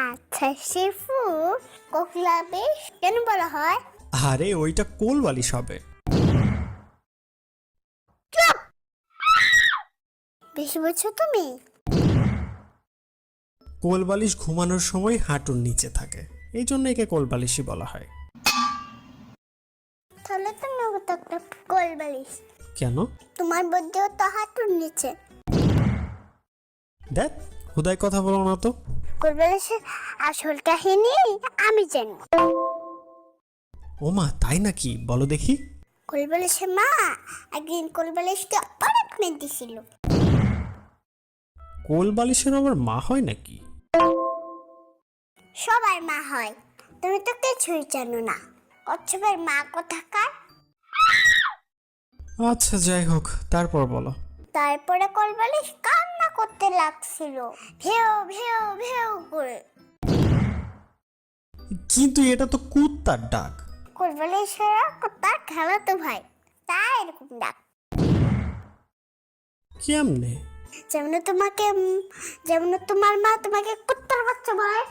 আচ্ছা শিফু কোকলা বেশ কেন বলা হয়? আরে ওইটা কোল বালিশ হবে। বেশি বলছো তুমি? কোল বালিশ ঘুমানোর সময় হাঁটুর নিচে থাকে। এই জন্য একে কোল বালিশই বলা হয়। তাহলে তুমি তো একটা কোল বালিশ। কেন? তোমার বুদ্ধিও তো হাঁটুর নিচে। দেখ হুদায় কথা বলো না তো। কোল আসল কাহিনী আমি জানি। ও মা তাই নাকি? বলো দেখি। মা একদিন অনেক মেয়ে দিছিল কোল বালিশের আবার মা হয় নাকি? সবার মা হয়। তুমি তো কিছুই জানো না। কচ্ছপের মা কোথাকার? আচ্ছা যাই হোক তারপর বলো। তারপরে কলবালিশ কান্না করতে লাগছিল। ভেউ ভেউ ভেউ করে কিন্তু এটা তো কুত্তার ডাক। কলবালিশের খেলা তো ভাই তাই এরকম ডাক। কেমনে? যেমন তোমাকে যেমন তোমার মা তোমাকে কুত্তার বাচ্চা বলে।